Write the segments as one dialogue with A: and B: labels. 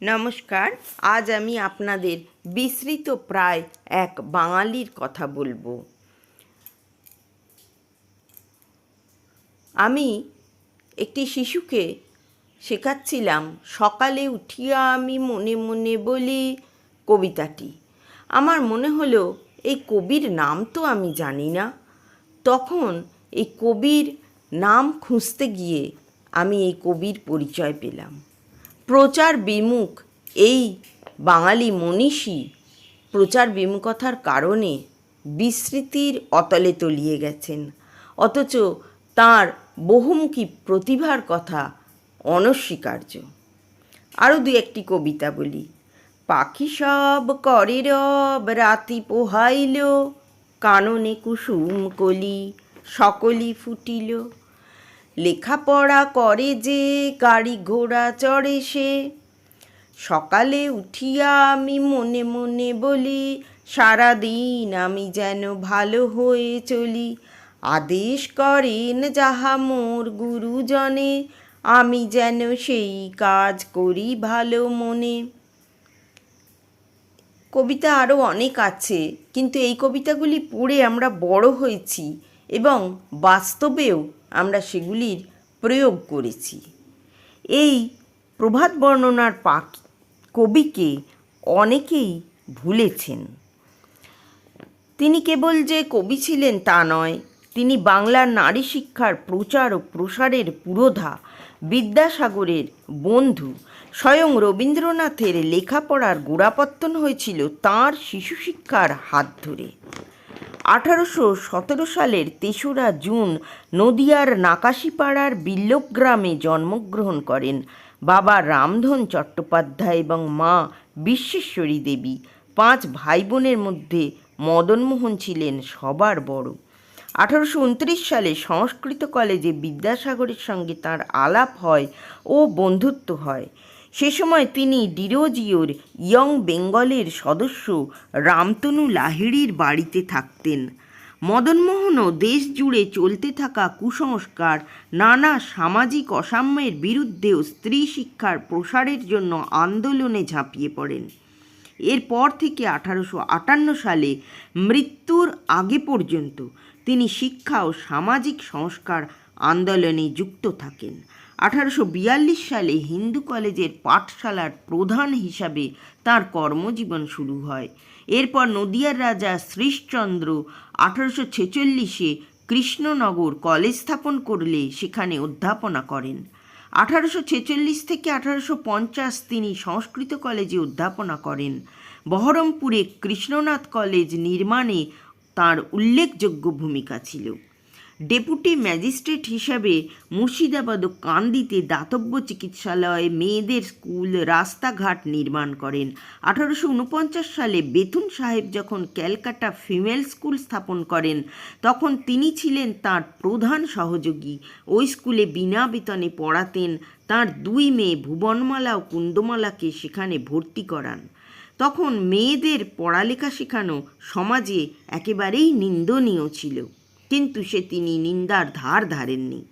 A: নমস্কার, আজ আমি আপনাদের বিস্মৃত প্রায় এক বাঙালির কথা বলব। আমি একটি শিশুকে শেখাচ্ছিলাম, সকালে উঠিয়া আমি মনে মনে বলি কবিতাটি। আমার মনে হলো, এই কবির নাম তো আমি জানি না। তখন এই কবির নাম খুঁজতে গিয়ে আমি এই কবির পরিচয় পেলাম। প্রচার বিমুখ। এই বাঙালি মনীষী প্রচার বিমুখতার কারণে বিস্মৃতির অতলে তলিয়ে গেছেন। অথচ তার বহুমুখী প্রতিভার কথা অনস্বীকার্য। আরও দু একটি কবিতা বলি। পাখি সব করে রব, রাতি পোহাইল, কাননে কুসুম কলি, সকলি ফুটিল। লেখাপড়া করে যে, গাড়ি ঘোড়া চড়ে সে। সকালে উঠিয়া আমি মনে মনে বলি, সারাদিন আমি যেন ভালো হয়ে চলি। আদেশ করেন যাহা মোর গুরুজনে, আমি যেন সেই কাজ করি ভালো মনে। কবিতা আরও অনেক আছে, কিন্তু এই কবিতাগুলি পড়ে আমরা বড় হয়েছি এবং বাস্তবেও আমরা সেগুলির প্রয়োগ করেছি। এই প্রভাত বর্ণনার পাক কবিকে অনেকেই ভুলেছেন। তিনি কেবল যে কবি ছিলেন তা নয়, তিনি বাংলার নারী শিক্ষার প্রচার ও প্রসারের পুরোধা, বিদ্যাসাগরের বন্ধু, স্বয়ং রবীন্দ্রনাথের লেখাপড়ার গোড়াপত্তন হয়েছিল তাঁর শিশু শিক্ষার হাত ধরে। আঠারোশো সতেরো সালের তেসরা জুন নদিয়ার নাকাশিপাড়ার বিল্লক গ্রামে জন্মগ্রহণ করেন। বাবা রামধন চট্টোপাধ্যায় এবং মা বিশ্বেশ্বরী দেবী। পাঁচ ভাই বোনের মধ্যে মদনমোহন ছিলেন সবার বড়। আঠারোশো উনত্রিশ সালে সংস্কৃত কলেজে বিদ্যাসাগরের সঙ্গে তার আলাপ হয় ও বন্ধুত্ব হয়। সে সময় তিনি ডিরোজিওর ইয়ং বেঙ্গলের সদস্য রামতনু লাহিড়ির বাড়িতে থাকতেন। মদনমোহনও দেশ জুড়ে চলতে থাকা কুসংস্কার, নানা সামাজিক অসাম্যের বিরুদ্ধেও স্ত্রী শিক্ষার প্রসারের জন্য আন্দোলনে ঝাঁপিয়ে পড়েন। এরপর থেকে আঠারোশো আটান্ন সালে মৃত্যুর আগে পর্যন্ত তিনি শিক্ষা ও সামাজিক সংস্কার আন্দোলনে যুক্ত থাকেন। আঠারোশো বিয়াল্লিশ সালে হিন্দু কলেজের পাঠশালার প্রধান হিসাবে তার কর্মজীবন শুরু হয়। এরপর নদিয়ার রাজা শ্রীশচন্দ্র আঠারোশো ছেচল্লিশে কৃষ্ণনগর কলেজ স্থাপন করলে সেখানে অধ্যাপনা করেন। আঠারোশো ছেচল্লিশ থেকে আঠারোশো পঞ্চাশ তিনি সংস্কৃত কলেজে অধ্যাপনা করেন। বহরমপুরে কৃষ্ণনাথ কলেজ নির্মাণে তার উল্লেখযোগ্য ভূমিকা ছিল। ডেপুটি ম্যাজিস্ট্রেট হিসাবে মুর্শিদাবাদ ও কান্দিতে দাতব্য চিকিৎসালয় মেয়েদের স্কুল রাস্তাঘাট নির্মাণ করেন। আঠারোশো উনপঞ্চাশ সালে বেথুন সাহেব যখন ক্যালকাটা ফিমেল স্কুল স্থাপন করেন, তখন তিনি ছিলেন তার প্রধান সহযোগী। ওই স্কুলে বিনা বেতনে পড়াতেন তার দুই মেয়ে ভুবনমালা ও কুন্দমালাকে সেখানে ভর্তি করান। তখন মেয়েদের পড়ালেখা শেখানো সমাজে একেবারেই নিন্দনীয় ছিল। কিন্তু সে তিনি নিন্দার ধার ধারেননি।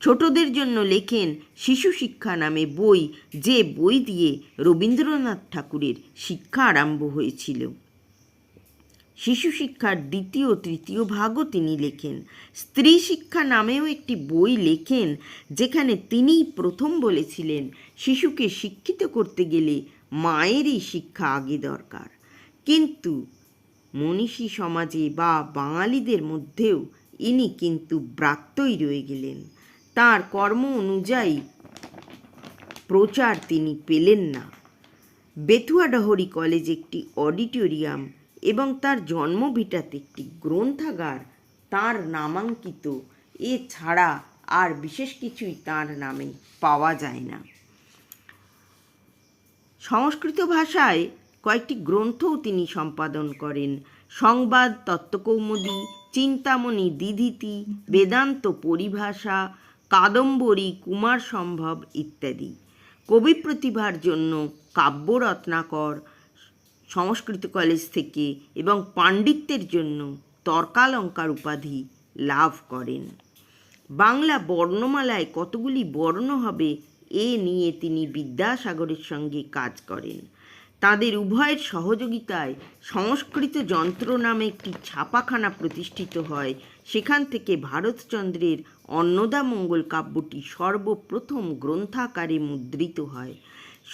A: ছোটদের জন্য লেখেন শিশু শিক্ষা নামে বই, যে বই দিয়ে রবীন্দ্রনাথ ঠাকুরের শিক্ষা আরম্ভ হয়েছিল। শিশু শিক্ষার দ্বিতীয় তৃতীয় ভাগও তিনি লেখেন। স্ত্রী শিক্ষা নামেও একটি বই লেখেন, যেখানে তিনিই প্রথম বলেছিলেন, শিশুকে শিক্ষিত করতে গেলে মায়েরই শিক্ষা আগে দরকার। কিন্তু মনীষী সমাজে বা বাঙালিদের মধ্যেও ইনি কিন্তু ব্রাত্যই রয়ে গেলেন। তার কর্ম অনুযায়ী প্রচার তিনি পেলেন না। বেথুয়াডহরি কলেজ একটি অডিটোরিয়াম এবং তার জন্মভিটাতে একটি গ্রন্থাগার তার নামাঙ্কিত। এছাড়া আর বিশেষ কিছুই তার নামে পাওয়া যায় না। সংস্কৃত ভাষায় কয়েকটি গ্রন্থও তিনি সম্পাদন করেন। সংবাদ, তত্ত্বকৌমুদী, চিন্তামণি, দিধিতি, বেদান্ত পরিভাষা, কাদম্বরী, কুমার সম্ভব ইত্যাদি। কবি প্রতিভার জন্য কাব্য রত্নাকর, সংস্কৃত কলেজ থেকে এবং পাণ্ডিত্যের জন্য তর্কালঙ্কার উপাধি লাভ করেন। বাংলা বর্ণমালায় কতগুলি বর্ণ হবে, এ নিয়ে তিনি বিদ্যাসাগরের সঙ্গে কাজ করেন। তাদের উভয়ের সহযোগিতায় সংস্কৃত যন্ত্র নামে একটি ছাপাখানা প্রতিষ্ঠিত হয়। সেখান থেকে ভারতচন্দ্রের অন্নদামঙ্গল কাব্যটি সর্বপ্রথম গ্রন্থাকারে মুদ্রিত হয়।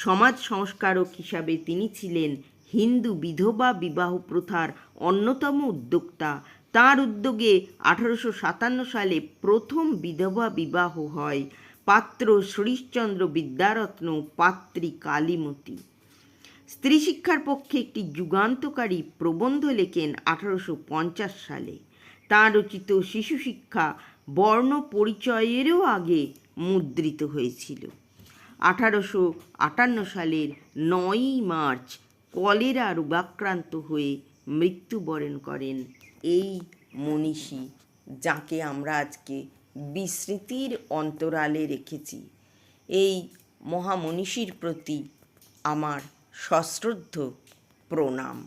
A: সমাজ সংস্কারক হিসাবে তিনি ছিলেন হিন্দু বিধবা বিবাহ প্রথার অন্যতম উদ্যোক্তা। তার উদ্যোগে আঠারোশো সাতান্ন সালে প্রথম বিধবা বিবাহ হয়। পাত্র শ্রীশচন্দ্র বিদ্যারত্ন পাত্রী কালীমতী। স্ত্রী শিক্ষার পক্ষে একটি যুগান্তকারী প্রবন্ধ লেখেন আঠারোশো পঞ্চাশ সালে। তাঁর রচিত শিশু শিক্ষা বর্ণ পরিচয়েরও আগে মুদ্রিত হয়েছিল। আঠারোশো আটান্ন সালের নয়ই মার্চ কলেরা রোগাক্রান্ত হয়ে মৃত্যুবরণ করেন এই মনীষী, যাকে আমরা আজকে বিস্মৃতির অন্তরালে রেখেছি। এই মহামনীষীর প্রতি আমার সশ্রদ্ধ প্রণাম।